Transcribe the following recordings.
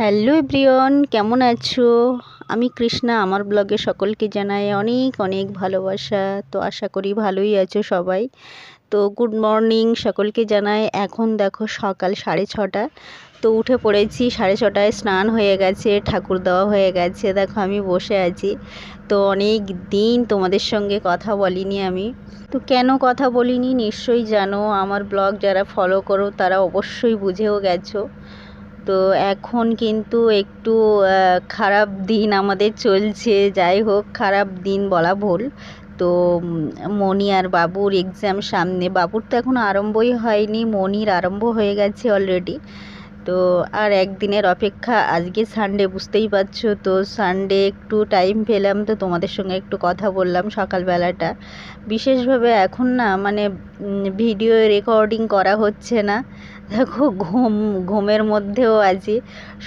Hello everyone, কেমন আছো? আমি কৃষ্ণা, আমার ব্লগে সকলকে জানাই অনেক অনেক ভালোবাসা। তো আশা করি ভালোই আছো সবাই। তো গুড মর্নিং সকলকে জানাই। এখন দেখো সকাল সাড়ে ছটা। তো উঠে পড়েছি, সাড়ে ছটায় স্নান হয়ে গেছে, ঠাকুর দেওয়া হয়ে গেছে। দেখো আমি বসে আছি। তো অনেক দিন তোমাদের সঙ্গে কথা বলিনি আমি। তো কেন কথা বলিনি? নিশ্চয়ই জানো, আমার ব্লগ যারা ফলো করো তারা অবশ্যই বুঝেও গেছো। তো এখন কিন্তু একটু খারাপ দিন আমাদের চলছে। যাই হোক, খারাপ দিন বলা ভুল। তো মনি আর বাবুর এক্সাম সামনে। বাবুর তো এখন আরম্ভই হয়নি। মনির আরম্ভ হয়ে গেছে অলরেডি তো আর একদিনের অপেক্ষা, আজকে সানডে বুঝতেই পারছ তো সানডে একটু টাইম পেলাম তো তোমাদের সঙ্গে একটু কথা বললাম সকালবেলাটা। বিশেষভাবে এখন না মানে ভিডিও রেকর্ডিং করা হচ্ছে না। দেখো ঘুম, ঘুমের মধ্যেও আছি।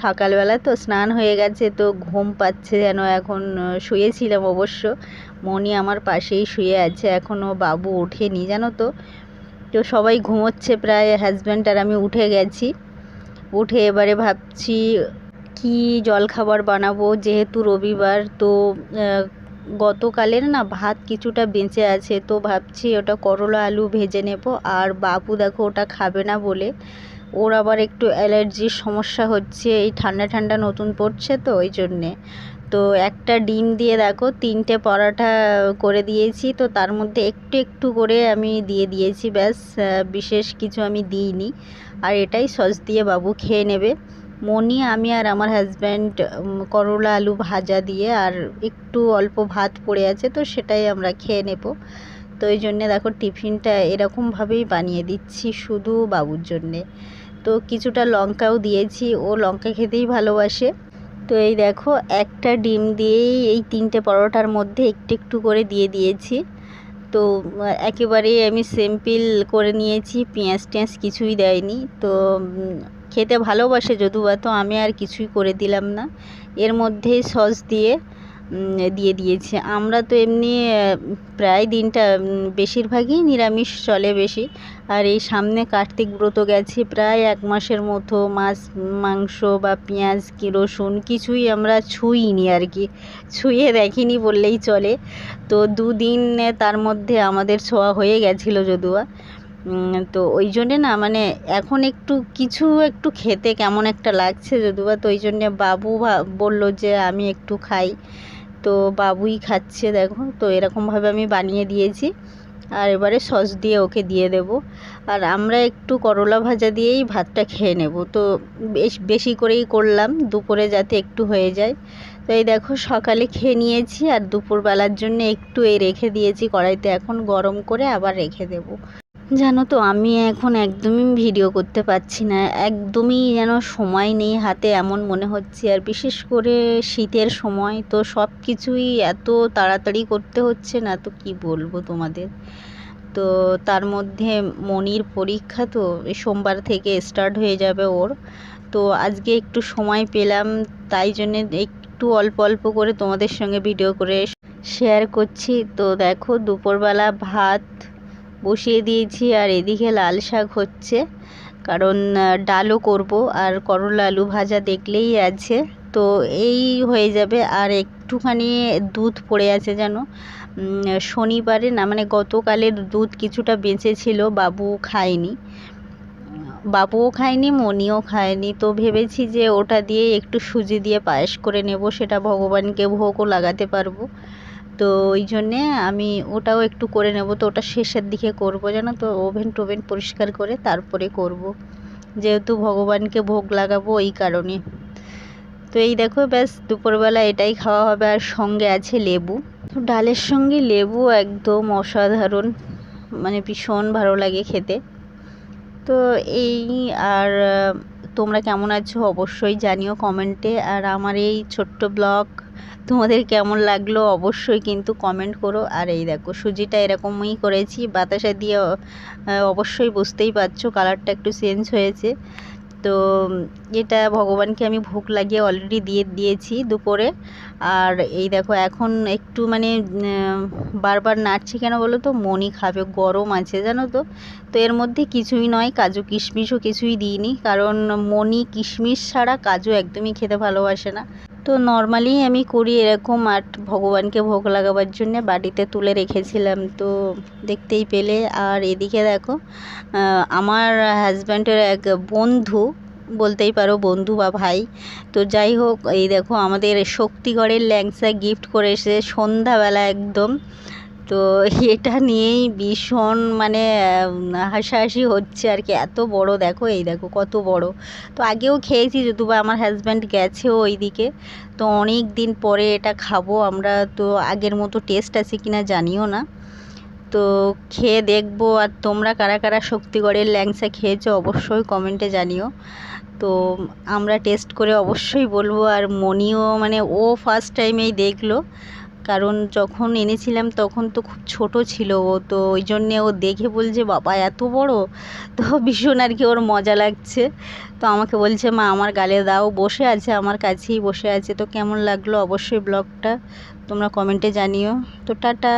সকালবেলা তো স্নান হয়ে গেছে তো ঘুম পাচ্ছে যেন এখন, শুয়েছিলাম অবশ্য। মনি আমার পাশেই শুয়ে আছে এখনও বাবু ওঠেনি জানো তো। তো সবাই ঘুমোচ্ছে প্রায় হাজব্যান্ড আর আমি উঠে গেছি। উঠে এবারে ভাবছি কি জলখাবার বানাবো? যেহেতু রবিবার, তো গতকালের না ভাত কিছুটা বেঁচে আছে, তো ভাবছি ওটা করলা আলু ভেজে নেব। আর বাপু দেখো ওটা খাবে না বলে ওর আবার একটু অ্যালার্জির সমস্যা হচ্ছে, এই ঠান্ডা ঠান্ডা নতুন পড়ছে তো, ওই জন্যে। তো একটা ডিম দিয়ে দেখো, তিনটে পরাঠা করে দিয়েছি, তো তার মধ্যে একটু একটু করে আমি দিয়ে দিয়েছি, ব্যাস বিশেষ কিছু আমি দিইনি। আর এটাই সস দিয়ে বাবু খেয়ে নেবে। মনি, আমি আর আমার হাজব্যান্ড করলা আলু ভাজা দিয়ে আর একটু অল্প ভাত পড়ে আছে, তো সেটাই আমরা খেয়ে নেব। তো ওই জন্যে দেখো টিফিনটা এরকমভাবেই বানিয়ে দিচ্ছি শুধু বাবুর জন্যে। তো কিছুটা লঙ্কাও দিয়েছি, ও লঙ্কা খেতেই ভালোবাসে। তো এই দেখো একটা ডিম দিয়েই এই তিনটে পরোটার মধ্যে একটু একটু করে দিয়ে দিয়েছি। তো একেবারে আমি সিম্পল করে নিয়েছি, পেঁয়াজ টেঁয়াজ কিছুই দেয়নি। তো খেতে ভালোবাসে যদুবা তো আমি আর কিছুই করে দিলাম না। এর মধ্যেই সস দিয়ে দিয়ে দিয়েছে। আমরা তো এমনি প্রায় দিনটা বেশিরভাগই নিরামিষ চলে বেশি। আর এই সামনে কার্তিক ব্রত গেছে প্রায় এক মাসের মতো। মাছ, মাংস বা পেঁয়াজ, কি রসুন কিছুই আমরা ছুঁইনি আর কি। ছুঁয়ে দেখিনি বললেই চলে। তো দুদিন তার মধ্যে আমাদের ছোঁয়া হয়ে গেছিল যদুয়া। তো ওই জন্যে না মানে এখন একটু কিছু একটু খেতে কেমন একটা লাগছে যদুবা তো ওই জন্যে বাবু বলল যে আমি একটু খাই। তো বাবুই খাচ্ছে দেখো, তো এরকমভাবে আমি বানিয়ে দিয়েছি। আর এবারে সস দিয়ে ওকে দিয়ে দেব। আর আমরা একটু করলা ভাজা দিয়েই ভাতটা খেয়ে নেব। তো বেশ, বেশি করেই করলাম, দুপুরে যাতে একটু হয়ে যায়। তো এই দেখো সকালে খেয়ে নিয়েছি আর দুপুরবেলার জন্য একটু এই রেখে দিয়েছি কড়াইতে। এখন গরম করে আবার রেখে দেব। জানো তো, আমি এখন একদমই ভিডিও করতে পারছি না। একদমই যেন সময় নেই হাতে, এমন মনে হচ্ছে। আর বিশেষ করে শীতের সময়, তো সব কিছুই এত তাড়াতাড়ি করতে হচ্ছে না, তো কি বলব তোমাদের? তো তার মধ্যে মনির পরীক্ষা তো, সোমবার থেকে স্টার্ট হয়ে যাবে ওর। তো আজকে একটু সময় পেলাম, তাই জন্যে একটু অল্প অল্প করে তোমাদের সঙ্গে ভিডিও করে শেয়ার করছি। তো দেখো, দুপুরবেলা ভাত বসিয়ে দিয়েছি আর এদিকে লাল শাক হচ্ছে। কারণ ডালও করব আর করলা আলু ভাজা দেখলেই আছে। তো এই হয়ে যাবে। আর একটুখানি দুধ পড়ে আছে যেন। শনিবারে না মানে গতকালের দুধ কিছুটা বেঁচে ছিল, বাবু খায়নি। বাবুও খায়নি, মনিও খায়নি। তো ভেবেছি যে ওটা দিয়ে একটু সুজি দিয়ে পায়েস করে নেব, সেটা ভগবানকে ভোগও লাগাতে পারব। তো ওই জন্যে আমি ওটাও একটু করে নেব। তো ওটা শেষের দিকে করব, জানো তো? ওভেন টোভেন পরিষ্কার করে তারপরে করব। যেহেতু ভগবানকে ভোগ লাগাবো ওই কারণে। তো এই দেখো, ব্যাস দুপুরবেলা এটাই খাওয়া হবে। আর সঙ্গে আছে লেবু। তো ডালের সঙ্গে লেবু একদম অসাধারণ। মানে ভীষণ ভালো লাগে খেতে। তো এই আর তোমরা কেমন আছো অবশ্যই জানিও কমেন্টে। আর আমার এই ছোট্ট ব্লগ তোমাদের কেমন লাগল অবশ্যই কিন্তু কমেন্ট করো। আর এই দেখো, সুজিটা এরকমই করেছি, বাতাসা দিয়ে অবশ্যই বুঝতেই পারছ কালারটা একটু চেঞ্জ হয়েছে। তো, এটা ভগবানকে আমি ভোগ লাগিয়ে অলরেডি দিয়ে, দিয়েছি দুপুরে। আর এই দেখো, এখন একটু মানে বারবার নাড়ছি কেন বলো তো? মনি খাবে, গরম আছে, জানো তো? তো এর মধ্যে কিছুই নয়, কাজু কিশমিশও কিছুই দিইনি, কারণ মনি কিশমিশ ছাড়া কাজু একদমই খেতে ভালোবাসে না। তো নর্মালি আমি করি এরকম আর ভগবানকে ভোগ লাগাবার জন্য বাড়িতে তুলে রেখেছিলাম। তো দেখতেই পেলে। আর এদিকে দেখো আমার হাজব্যান্ডের এক বন্ধু, বলতেই পারো বন্ধু বা ভাই। তো যাই হোক, এই দেখো আমাদের শক্তিগড়ের ল্যাংচা গিফট করে এসে সন্ধ্যাবেলা একদম। তো এটা নিয়েই ভীষণ মানে হাসাহাসি হচ্ছে আর কি। এত বড়, দেখো এই দেখো কত বড়। তো আগেও খেয়েছি যদিও বা আমার হাজব্যান্ড গেছেও ওইদিকে। তো অনেক দিন পরে এটা খাব আমরা। তো আগের মতো টেস্ট আছে কিনা জানিও না। তো খেয়ে দেখব আর তোমরা কারা কারা শক্তিগড়ের ল্যাংচা খেয়েছো অবশ্যই কমেন্টে জানিও। তো আমরা টেস্ট করে অবশ্যই বলব। আর মনিও মানে ও ফার্স্ট টাইমেই দেখল। কারণ যখন এনেছিলাম তখন তো খুব ছোট ছিল ও, তো ওই জন্যে ও দেখে বলছে, বাবা, এত বড়? তো ভীষণ আর কি ওর মজা লাগছে। তো আমাকে বলছে, মা, আমার গালে দাও, বসে আছে, আমার কাছেই বসে আছে। তো কেমন লাগল অবশ্যই ব্লগটা, তোমরা কমেন্টে জানিও। তো টাটা।